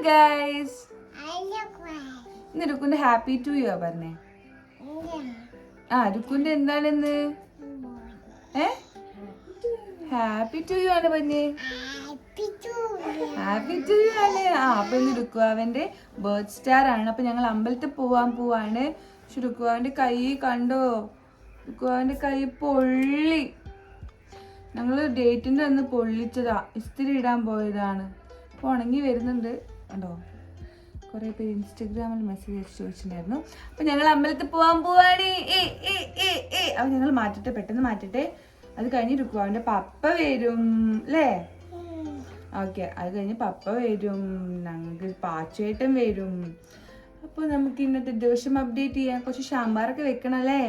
Guys ഇന്ന് രുക്കുന്റെ happy to ആ പറഞ്ഞേ? ആ രുക്കുന്റെ എന്താണെന്ന് ഏ? ഹാപ്പി ടു യു ആണ് പറഞ്ഞേ. ഹാപ്പി ടു യു ആണ്. ആ അപ്പൊ ഇന്ന് രുക്കുവാവന്റെ ബേർത്ത് സ്റ്റാർ ആണ്. അപ്പൊ ഞങ്ങൾ അമ്പലത്തിൽ പോവാൻ പോവാണ്. പക്ഷെ രുക്കുവാവന്റെ കൈ കണ്ടോ? രുക്കുവാവന്റെ കൈ പൊള്ളി. ഞങ്ങൾ ഡേറ്റിന്റെ അന്ന് പൊള്ളിച്ചതാ. ഇസ്തിരി ഇടാൻ പോയതാണ്. അപ്പൊ ഉണങ്ങി വരുന്നുണ്ട്. കണ്ടോ? കുറെ പേര് ഇൻസ്റ്റഗ്രാമിൽ മെസ്സേജ് അയച്ച് ചോദിച്ചിട്ടുണ്ടായിരുന്നു. അപ്പൊ ഞങ്ങൾ അമ്പലത്തിൽ പോവാൻ പോവാണ് അപ്പൊ ഞങ്ങൾ മാറ്റട്ടെ പെട്ടെന്ന് മാറ്റട്ടെ. അത് കഴിഞ്ഞ് അവന്റെ പപ്പ വരും അല്ലേ? ഓക്കെ അത് കഴിഞ്ഞ് പപ്പ വരും ഞങ്ങൾക്ക് പാച്ചേട്ടൻ വരും. അപ്പോൾ നമുക്ക് ഇന്നത്തെ ദിവസം അപ്ഡേറ്റ് ചെയ്യാം. കുറച്ച് സാമ്പാറൊക്കെ വെക്കണം അല്ലേ?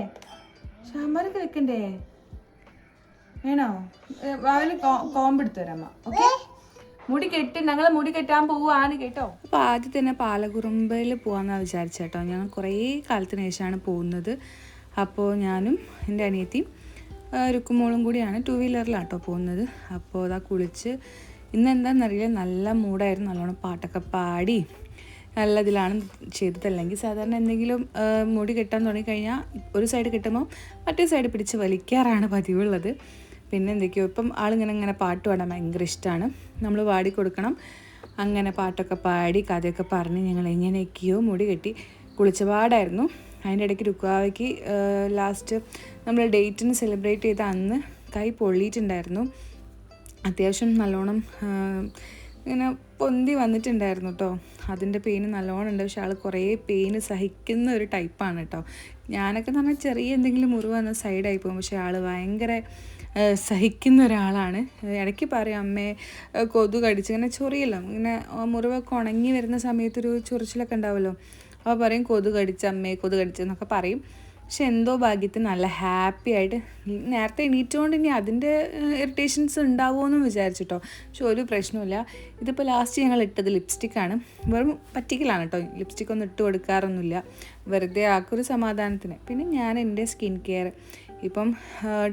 സാമ്പാറൊക്കെ വെക്കണ്ടേ? വേണോ? കോമ്പ് എടുത്തു തരാം ഓക്കെ? മുടി കെട്ടി ഞങ്ങൾ മുടി കെട്ടാൻ പോവാണ് കേട്ടോ. അപ്പോൾ ആദ്യം തന്നെ പാലകുറുമ്പയിൽ പോകാമെന്നാണ് വിചാരിച്ച ഞങ്ങൾ കുറേ കാലത്തിന് ശേഷമാണ് പോകുന്നത്. അപ്പോൾ ഞാനും എന്റെ അനിയത്തിയും രുക്കുമോളും കൂടിയാണ് ടു വീലറിലാണ് കേട്ടോ പോകുന്നത്. അപ്പോൾ അതാ കുളിച്ച് ഇന്ന് എന്താണെന്നറിയില്ല നല്ല മൂടായിരുന്നു നല്ലോണം പാട്ടൊക്കെ പാടി നല്ല ഇതിലാണ് ചെയ്തതല്ലെങ്കിൽ സാധാരണ എന്തെങ്കിലും മുടി കെട്ടാൻ തുടങ്ങിക്കഴിഞ്ഞാൽ ഒരു സൈഡ് കിട്ടുമ്പോൾ മറ്റേ സൈഡ് പിടിച്ച് വലിക്കാറാണ് പതിവുള്ളത്. പിന്നെ എന്തൊക്കെയോ ഇപ്പം ആളിങ്ങനെ ഇങ്ങനെ പാട്ട് പാടാൻ ഭയങ്കര ഇഷ്ടമാണ് നമ്മൾ പാടി കൊടുക്കണം. അങ്ങനെ പാട്ടൊക്കെ പാടി കഥയൊക്കെ പറഞ്ഞ് ഞങ്ങൾ എങ്ങനെയൊക്കെയോ മുടി കെട്ടി കുളിച്ചപാടായിരുന്നു. അതിന്റെ ഇടയ്ക്ക് രുക്കാവയ്ക്ക് ലാസ്റ്റ് നമ്മൾ ഡേറ്റിന് സെലിബ്രേറ്റ് ചെയ്ത അന്ന് കൈ പൊള്ളിയിട്ടുണ്ടായിരുന്നു. അത്യാവശ്യം നല്ലോണം ഇങ്ങനെ പൊന്തി വന്നിട്ടുണ്ടായിരുന്നു കേട്ടോ അതിന്റെ പെയിന് നല്ലോണം ഉണ്ട്. പക്ഷെ ആൾ കുറേ പെയിന് സഹിക്കുന്ന ഒരു ടൈപ്പാണ് കേട്ടോ ഞാനൊക്കെ എന്ന് പറഞ്ഞാൽ ചെറിയ എന്തെങ്കിലും മുറിവ് വന്ന സൈഡായി പോകും. പക്ഷേ ആൾ ഭയങ്കര സഹിക്കുന്ന ഒരാളാണ്. ഇടയ്ക്ക് പറയും അമ്മയെ കൊതു കടിച്ച് ഇങ്ങനെ ചൊറിയല്ലോ. ഇങ്ങനെ മുറിവൊക്കെ ഉണങ്ങി വരുന്ന സമയത്തൊരു ചൊറിച്ചിലൊക്കെ ഉണ്ടാവുമല്ലോ അപ്പോൾ പറയും കൊതു കടിച്ച് അമ്മയെ കൊതു കടിച്ചെന്നൊക്കെ പറയും. പക്ഷെ എന്തോ ഭാഗ്യത്തിന് നല്ല ഹാപ്പി ആയിട്ട് നേരത്തെ എണീറ്റുകൊണ്ട് ഇനി അതിന്റെ ഇറിറ്റേഷൻസ് ഉണ്ടാവുമെന്നും വിചാരിച്ചിട്ടോ. പക്ഷെ ഒരു പ്രശ്നമില്ല ഇതിപ്പോൾ ലാസ്റ്റ് ഞങ്ങൾ ഇട്ടത് ലിപ്സ്റ്റിക്കാണ് വെറും പറ്റിക്കലാണ് കേട്ടോ. ലിപ്സ്റ്റിക് ഒന്നും ഇട്ട് കൊടുക്കാറൊന്നുമില്ല. വെറുതെ ആക്കൊരു സമാധാനത്തിന്. പിന്നെ ഞാൻ എന്റെ സ്കിൻ കെയർ. ഇപ്പം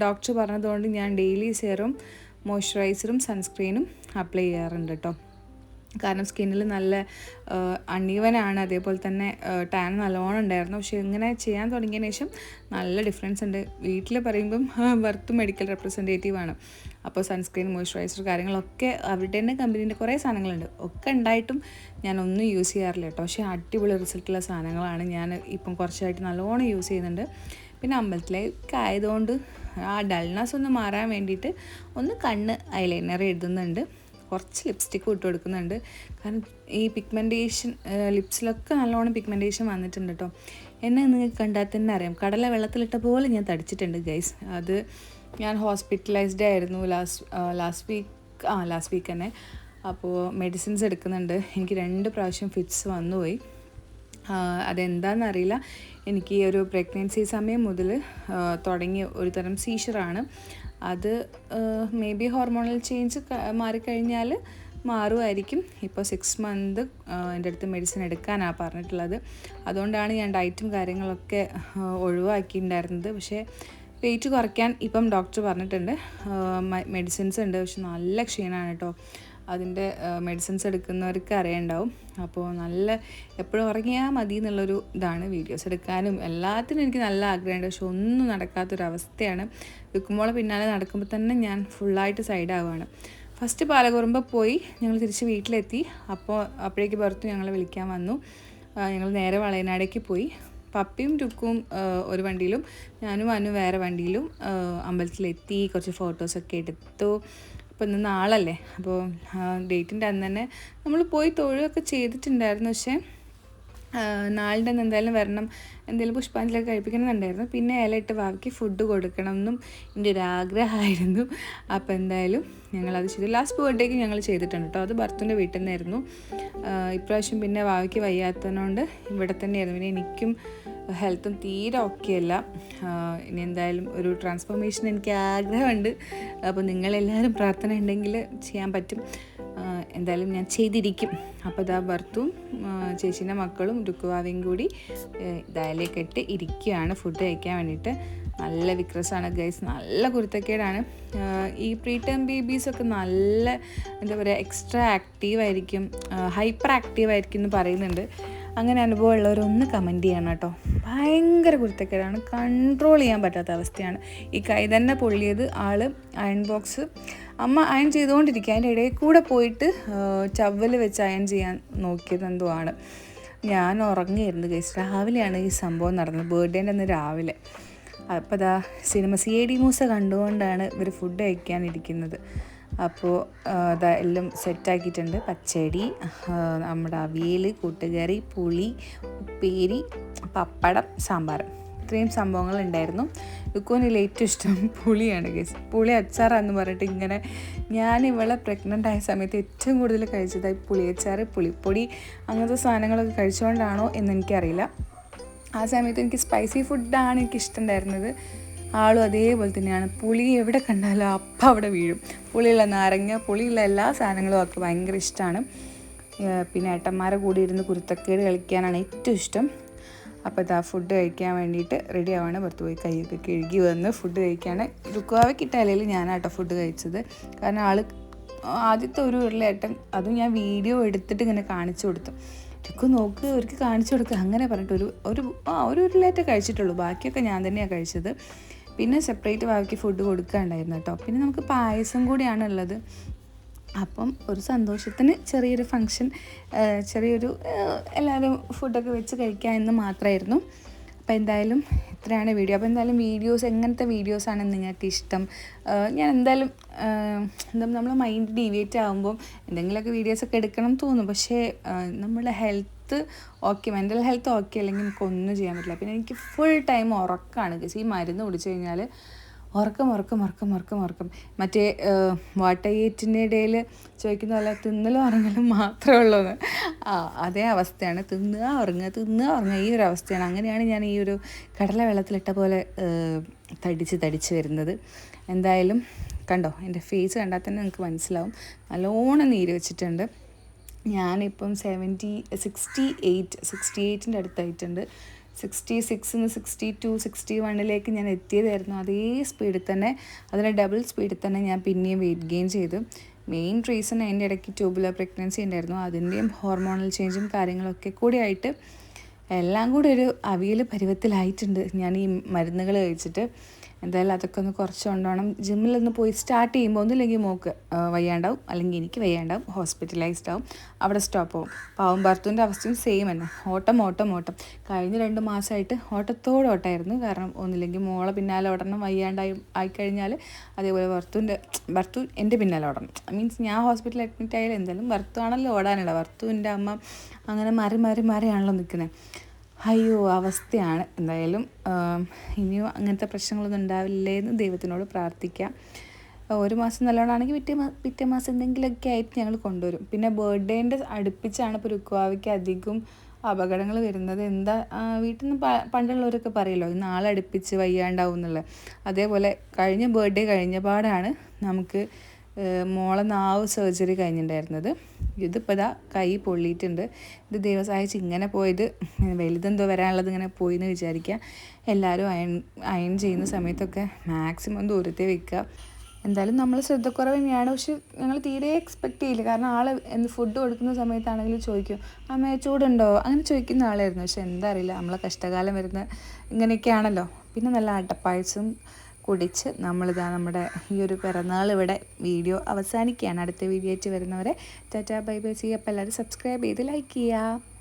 ഡോക്ടർ പറഞ്ഞതുകൊണ്ട് ഞാൻ ഡെയിലി സെറും മോയ്സ്ചറൈസറും സൺസ്ക്രീനും അപ്ലൈ ചെയ്യാറുണ്ട് കേട്ടോ. കാരണം സ്കിന്നിൽ നല്ല അണീവനാണ്. അതേപോലെ തന്നെ ടാൻ നല്ലോണം ഉണ്ടായിരുന്നു. പക്ഷേ ഇങ്ങനെ ചെയ്യാൻ തുടങ്ങിയതിന് ശേഷം നല്ല ഡിഫറൻസ് ഉണ്ട്. വീട്ടിൽ പറയുമ്പം വർത്ത് മെഡിക്കൽ റെപ്രസെന്റേറ്റീവ് ആണ്. അപ്പോൾ സൺസ്ക്രീൻ മോയ്സ്ചറൈസർ കാര്യങ്ങളൊക്കെ അവരുടെ തന്നെ കമ്പനീന്റെ കുറേ സാധനങ്ങളുണ്ട്. ഒക്കെ ഉണ്ടായിട്ടും ഞാൻ ഒന്നും യൂസ് ചെയ്യാറില്ല കേട്ടോ. പക്ഷേ അടിപൊളി റിസൾട്ടുള്ള സാധനങ്ങളാണ് ഞാൻ ഇപ്പം കുറച്ചായിട്ട് നല്ലോണം യൂസ് ചെയ്യുന്നുണ്ട്. പിന്നെ അമ്പലത്തിലേക്ക് ആയതുകൊണ്ട് ആ ഡൾനെസ് ഒന്ന് മാറാൻ വേണ്ടിയിട്ട് ഒന്ന് കണ്ണ് ഐലൈനർ എഴുതുന്നുണ്ട്. കുറച്ച് ലിപ്സ്റ്റിക്കും ഇട്ട് കൊടുക്കുന്നുണ്ട്. കാരണം ഈ പിഗ്മെന്റേഷൻ ലിപ്സിലൊക്കെ നല്ലോണം പിഗ്മെന്റേഷൻ വന്നിട്ടുണ്ട് കേട്ടോ എന്നെ നിങ്ങൾക്ക് കണ്ടാൽ തന്നെ അറിയാം. കടല വെള്ളത്തിലിട്ട പോലെ ഞാൻ തടിച്ചിട്ടുണ്ട് ഗൈസ് അത് ഞാൻ ഹോസ്പിറ്റലൈസ്ഡ് ആയിരുന്നു ലാസ്റ്റ് ലാസ്റ്റ് വീക്ക് ആ ലാസ്റ്റ് വീക്ക് തന്നെ. അപ്പോൾ മെഡിസിൻസ് എടുക്കുന്നുണ്ട്. എനിക്ക് രണ്ട് പ്രാവശ്യം ഫിറ്റ്സ് വന്നുപോയി. അതെന്താണെന്നറിയില്ല എനിക്ക് ഒരു പ്രഗ്നൻസി സമയം മുതൽ തുടങ്ങിയ ഒരു തരം സീഷറാണ് അത് മേ ബി ഹോർമോണൽ ചേഞ്ച് മാറിക്കഴിഞ്ഞാൽ മാറുമായിരിക്കും. ഇപ്പോൾ സിക്സ് മന്ത് എന്റെ അടുത്ത് മെഡിസിൻ എടുക്കാനാണ് പറഞ്ഞിട്ടുള്ളത്. അതുകൊണ്ടാണ് ഞാൻ ഡയറ്റും കാര്യങ്ങളൊക്കെ ഒഴിവാക്കിയിട്ടുണ്ടായിരുന്നത്. പക്ഷേ വെയിറ്റ് കുറയ്ക്കാൻ ഇപ്പം ഡോക്ടർ പറഞ്ഞിട്ടുണ്ട്. മെഡിസിൻസ് ഉണ്ട്. പക്ഷെ നല്ല ക്ഷീണമാണ് കേട്ടോ അതിന്റെ മെഡിസിൻസ് എടുക്കുന്നവർക്ക് അറിയണ്ടാവും. അപ്പോൾ നല്ല എപ്പോഴും ഉറങ്ങിയാൽ മതി എന്നുള്ളൊരു ഇതാണ് വീഡിയോസ് എടുക്കാനും. എല്ലാത്തിനും എനിക്ക് നല്ല ആഗ്രഹമുണ്ട്. പക്ഷെ ഒന്നും നടക്കാത്തൊരവസ്ഥയാണ്. വിൽക്കുമ്പോൾ പിന്നാലെ നടക്കുമ്പോൾ തന്നെ ഞാൻ ഫുള്ളായിട്ട് സൈഡാവുകയാണ് ഫസ്റ്റ് പാലകുറുമ്പ പോയി ഞങ്ങൾ തിരിച്ച് വീട്ടിലെത്തി. അപ്പോൾ അപ്പോഴേക്ക് ഭർത്തു ഞങ്ങളെ വിളിക്കാൻ വന്നു. ഞങ്ങൾ നേരെ വളയനാടേക്ക് പോയി. പപ്പിയും ടുക്കും ഒരു വണ്ടിയിലും ഞാനും അനു വേറെ വണ്ടിയിലും അമ്പലത്തിലെത്തി. കുറച്ച് ഫോട്ടോസൊക്കെ എടുത്തു. അപ്പോൾ ഇന്ന് നാളല്ലേ? അപ്പോൾ ഡേറ്റിന്റെ അന്ന് തന്നെ നമ്മൾ പോയി തൊഴുകയൊക്കെ ചെയ്തിട്ടുണ്ടായിരുന്നു. പക്ഷേ നാളിന്റെ അന്ന് എന്തായാലും വരണം എന്തെങ്കിലും പുഷ്പാഞ്ജലിയൊക്കെ കഴിപ്പിക്കണമെന്നുണ്ടായിരുന്നു പിന്നെ ഇലയിട്ട് വാവയ്ക്ക് ഫുഡ് കൊടുക്കണം എന്നും എന്റെ ഒരു ആഗ്രഹമായിരുന്നു. അപ്പോൾ എന്തായാലും ഞങ്ങളത് ചെയ്തു. ലാസ്റ്റ് ബർത്ത്ഡേക്ക് ഞങ്ങൾ ചെയ്തിട്ടുണ്ട് കേട്ടോ. അത് ഭർത്തുവിന്റെ വീട്ടിൽ നിന്നായിരുന്നു. ഇപ്രാവശ്യം പിന്നെ വാവയ്ക്ക് വയ്യാത്തതുകൊണ്ട് ഇവിടെ തന്നെയായിരുന്നു. പിന്നെ എനിക്കും ഹെൽത്തും തീരെ ഓക്കെ അല്ല ഇനി എന്തായാലും ഒരു ട്രാൻസ്ഫോർമേഷൻ എനിക്ക് ആഗ്രഹമുണ്ട്. അപ്പോൾ നിങ്ങളെല്ലാവരും പ്രാർത്ഥന ഉണ്ടെങ്കിൽ ചെയ്യാൻ പറ്റും. എന്തായാലും ഞാൻ ചെയ്തിരിക്കും. അപ്പോൾ ഇതാ ഭർത്തും ചേച്ചീന്റെ മക്കളും രുക്കുവാവയും കൂടി ഇതായാലേക്കിട്ട് ഇരിക്കുകയാണ് ഫുഡ് കഴിക്കാൻ വേണ്ടിയിട്ട്. നല്ല വിക്രസാണ് ഗൈസ് നല്ല കുരുത്തക്കേടാണ്. ഈ പ്രീ ടേം ബേബീസൊക്കെ നല്ല എന്താ പറയുക എക്സ്ട്രാ ആക്റ്റീവ് ആയിരിക്കും. ഹൈപ്പർ ആക്റ്റീവ് ആയിരിക്കും എന്ന് പറയുന്നുണ്ട്. അങ്ങനെ അനുഭവമുള്ളവരൊന്ന് കമന്റ് ചെയ്യണം കേട്ടോ. ഭയങ്കര കുരുത്തക്കേടാണ്. കൺട്രോൾ ചെയ്യാൻ പറ്റാത്ത അവസ്ഥയാണ്. ഈ കൈ തന്നെ പൊള്ളിയത് ആൾ അയൺ ബോക്സ് അമ്മ അയൺ ചെയ്തുകൊണ്ടിരിക്കുക. അതിന്റെ ഇടയിൽ കൂടെ പോയിട്ട് ചവ്വൽ വെച്ച് അയൺ ചെയ്യാൻ നോക്കിയത് എന്തോ ആണ്. ഞാൻ ഉറങ്ങിയിരുന്നു ഗൈസ് രാവിലെയാണ് ഈ സംഭവം നടന്നത്. ബർത്ത്ഡേന്റെ അന്ന് രാവിലെ. അപ്പോൾ അതാ cinema C I D Moosa കണ്ടുകൊണ്ടാണ് ഇവർ ഫുഡ് കഴിക്കാനിരിക്കുന്നത്. അപ്പോൾ അതാ എല്ലാം സെറ്റാക്കിയിട്ടുണ്ട് പച്ചടി നമ്മുടെ അവിയൽ കൂട്ടുകറി പുളി ഉപ്പേരി പപ്പടം സാമ്പാർ. ഇത്രയും സംഭവങ്ങൾ ഉണ്ടായിരുന്നു. ലുക്കോനിൽ ഏറ്റവും ഇഷ്ടം പുളിയാണ് കേസ് പുളി അച്ചാറാന്ന് പറഞ്ഞിട്ട് ഇങ്ങനെ ഞാൻ ഇവളെ പ്രഗ്നന്റ് ആയ സമയത്ത് ഏറ്റവും കൂടുതൽ കഴിച്ചതായി പുളി പുളിയച്ചാറ് പുളിപ്പൊടി അങ്ങനത്തെ സാധനങ്ങളൊക്കെ കഴിച്ചുകൊണ്ടാണോ എന്ന് എനിക്കറിയില്ല. ആ സമയത്ത് എനിക്ക് സ്പൈസി ഫുഡാണ് എനിക്ക് ഇഷ്ടമുണ്ടായിരുന്നത് ആളും അതേപോലെ തന്നെയാണ്. പുളി എവിടെ കണ്ടാലും അപ്പം അവിടെ വീഴും. പുളിയുള്ള നാരങ്ങ പുളിയുള്ള എല്ലാ സാധനങ്ങളും ഒക്കെ ഭയങ്കര ഇഷ്ടമാണ് പിന്നെ ഏട്ടന്മാരെ കൂടി ഇരുന്ന് കുരുത്തക്കേട് കളിക്കാനാണ് ഏറ്റവും ഇഷ്ടം. അപ്പോൾ ഇതാ ഫുഡ് കഴിക്കാൻ വേണ്ടിയിട്ട് റെഡി ആവാണ്. പുറത്ത് പോയി കൈയൊക്കെ കഴുകി വന്ന് ഫുഡ് കഴിക്കുകയാണ് രുക്കുവാവയ്ക്ക് ഇട്ടാലയിൽ ഞാനാട്ടോ ഫുഡ് കഴിച്ചത്. കാരണം ആൾ ആദ്യത്തെ ഒരു ഉരുളേട്ടൻ അതും ഞാൻ വീഡിയോ എടുത്തിട്ട് ഇങ്ങനെ കാണിച്ചു കൊടുത്തു. രുക്കു നോക്ക് അവർക്ക് കാണിച്ചു കൊടുക്കുക അങ്ങനെ പറഞ്ഞിട്ട് ഒരു ഒരു ആ ഒരു ഉരുളേറ്റേ കഴിച്ചിട്ടുള്ളൂ. ബാക്കിയൊക്കെ ഞാൻ തന്നെയാണ് കഴിച്ചത്. പിന്നെ സെപ്പറേറ്റ് ബാക്കി ഫുഡ് കൊടുക്കാണ്ടായിരുന്നു കേട്ടോ പിന്നെ നമുക്ക് പായസം കൂടിയാണ് ഉള്ളത് അപ്പം ഒരു സന്തോഷത്തിന് ചെറിയൊരു ഫങ്ഷൻ ചെറിയൊരു എല്ലാവരും ഫുഡൊക്കെ വെച്ച് കഴിക്കുക എന്ന് മാത്രമായിരുന്നു അപ്പോൾ എന്തായാലും ഇത്രയാണ് വീഡിയോ അപ്പോൾ എന്തായാലും വീഡിയോസ് എങ്ങനത്തെ വീഡിയോസാണ് നിങ്ങൾക്ക് ഇഷ്ടം? ഞാൻ എന്തായാലും എന്താ നമ്മൾ മൈൻഡ് ഡീവിയേറ്റ് ആകുമ്പോൾ എന്തെങ്കിലുമൊക്കെ വീഡിയോസൊക്കെ എടുക്കണം തോന്നും. പക്ഷേ നമ്മുടെ health okay mental health okay അല്ലെങ്കിൽ നമുക്ക് ഒന്നും ചെയ്യാൻ പറ്റില്ല. പിന്നെ എനിക്ക് ഫുൾ ടൈം ഉറക്കമാണ് ഗസ് ഈ മരുന്ന് കുടിച്ചു കഴിഞ്ഞാൽ ഉറക്കം ഉറക്കം ഉറക്കം ഉറക്കം ഉറക്കം. മറ്റേ വാട്ടയേറ്റിന്റെ ഇടയിൽ ചോദിക്കുന്ന പോലെ തിന്നലും ഉറങ്ങലും മാത്രമേ ഉള്ളൂ ആ അതേ അവസ്ഥയാണ്. തിന്നുക ഉറങ്ങുക തിന്നുക ഉറങ്ങുക. ഈ ഒരു അവസ്ഥയാണ്. അങ്ങനെയാണ് ഞാൻ ഈ ഒരു കടല വെള്ളത്തിലിട്ട പോലെ തടിച്ച് തടിച്ച് വരുന്നത്. എന്തായാലും കണ്ടോ എന്റെ ഫേസ് കണ്ടാൽ തന്നെ നിങ്ങൾക്ക് മനസ്സിലാവും. നല്ലോണം നീര് വെച്ചിട്ടുണ്ട്. ഞാനിപ്പം സെവന്റി സിക്സ്റ്റി എയ്റ്റ് സിക്സ്റ്റി എയ്റ്റിന്റെ അടുത്തായിട്ടുണ്ട്. സിക്സ്റ്റി സിക്സിന്ന് സിക്സ്റ്റി ടു സിക്സ്റ്റി വണ്ണിലേക്ക് ഞാൻ എത്തിയതായിരുന്നു അതേ സ്പീഡിൽ തന്നെ. അതിന്റെ ഡബിൾ സ്പീഡിൽ തന്നെ ഞാൻ പിന്നെയും വെയിറ്റ് ഗെയിൻ ചെയ്തു. മെയിൻ റീസൺ അതിന്റെ ഇടയ്ക്ക് ട്യൂബുലർ പ്രഗ്നൻസി ഉണ്ടായിരുന്നു. അതിന്റെയും ഹോർമോണൽ ചേഞ്ചും കാര്യങ്ങളൊക്കെ കൂടി ആയിട്ട് എല്ലാം കൂടി ഒരു അവിയൽ പരുവത്തിലായിട്ടുണ്ട്. ഞാൻ ഈ മരുന്നുകൾ കഴിച്ചിട്ട്. എന്തായാലും അതൊക്കെ ഒന്ന് കുറച്ച് കൊണ്ടുപോകണം. ജിമ്മിലൊന്ന് പോയി സ്റ്റാർട്ട് ചെയ്യുമ്പോൾ ഒന്നുമില്ലെങ്കിൽ മോക്ക് വയ്യാണ്ടാവും. അല്ലെങ്കിൽ എനിക്ക് വയ്യാണ്ടാവും. ഹോസ്പിറ്റലൈസ്ഡ് ആവും. അവിടെ സ്റ്റോപ്പ് ആവും. പാവം ഭർത്തുവിന്റെ അവസ്ഥയും സെയിം തന്നെ. ഓട്ടം ഓട്ടം ഓട്ടം. കഴിഞ്ഞ രണ്ട് മാസമായിട്ട് ഓട്ടത്തോടെ ഓട്ടമായിരുന്നു കാരണം ഒന്നില്ലെങ്കിൽ മോളെ പിന്നാലെ ഓടണം. വയ്യാണ്ടായി ആയിക്കഴിഞ്ഞാൽ അതേപോലെ ഭർത്തുവിന്റെ ഭർത്തു എന്റെ പിന്നാലെ ഓടണം. മീൻസ് ഞാൻ ഹോസ്പിറ്റലിൽ അഡ്മിറ്റ് ആയാലും എന്തായാലും ഭർത്തു ആണല്ലോ ഓടാനുള്ള ഭർത്തുവിന്റെ അമ്മ അങ്ങനെ മാറി മാറി മാറിയാണല്ലോ നിൽക്കുന്നത്. അയ്യോ അവസ്ഥയാണ്. എന്തായാലും ഇനിയും അങ്ങനത്തെ പ്രശ്നങ്ങളൊന്നും ഉണ്ടാവില്ലേ എന്ന് ദൈവത്തിനോട് പ്രാർത്ഥിക്കാം. ഒരു മാസം നല്ലോണമാണെങ്കിൽ പിറ്റേ മാ പിറ്റേ മാസം എന്തെങ്കിലുമൊക്കെ ആയിട്ട് ഞങ്ങൾ കൊണ്ടുവരും. പിന്നെ ബർത്ത്ഡേന്റെ അടുപ്പിച്ചാണ് ഇപ്പോൾ രുക്കുവാവയ്ക്ക് അധികം അപകടങ്ങൾ വരുന്നത്. എന്താ വീട്ടിൽ നിന്ന് പണ്ടുള്ളവരൊക്കെ പറയല്ലോ നാളെ അടുപ്പിച്ച് വയ്യാണ്ടാവും എന്നുള്ളത്. അതേപോലെ കഴിഞ്ഞ ബർത്ത്ഡേ കഴിഞ്ഞ പാടാണ് നമുക്ക് മോളെ നാവ് സർജറി കഴിഞ്ഞിട്ടുണ്ടായിരുന്നത് ഇതിപ്പോൾ ഇതാ കൈ പൊള്ളിയിട്ടുണ്ട്. ഇത് ദൈവം ഇങ്ങനെ പോയത് വലുതെന്തോ വരാനുള്ളത് ഇങ്ങനെ പോയി എന്ന് വിചാരിക്കുക എല്ലാവരും അയൺ അയൺ ചെയ്യുന്ന സമയത്തൊക്കെ മാക്സിമം ദൂരത്തെ വെക്കുക എന്തായാലും നമ്മൾ ശ്രദ്ധക്കുറവ് തന്നെയാണ് പക്ഷെ ഞങ്ങൾ തീരെ എക്സ്പെക്ട് ചെയ്യില്ല. കാരണം ആൾ എന്ത് ഫുഡ് കൊടുക്കുന്ന സമയത്താണെങ്കിലും ചോദിക്കും അമ്മ ചൂടുണ്ടോ? അങ്ങനെ ചോദിക്കുന്ന ആളായിരുന്നു. പക്ഷെ എന്താ അറിയില്ല. നമ്മളെ കഷ്ടകാലം വരുന്ന ഇങ്ങനെയൊക്കെയാണല്ലോ. പിന്നെ നല്ല അട്ടപ്പായസം കുടിച്ച് നമ്മളിതാ നമ്മുടെ ഈ ഒരു പിറന്നാൾ ഇവിടെ വീഡിയോ അവസാനിക്കുകയാണ്. അടുത്ത വീഡിയോ ആയിട്ട് വരുന്നവരെ ടാറ്റാ ബൈ ബൈ സി. അപ്പോൾ എല്ലാവരും സബ്സ്ക്രൈബ് ചെയ്ത് ലൈക്ക് ചെയ്യുക.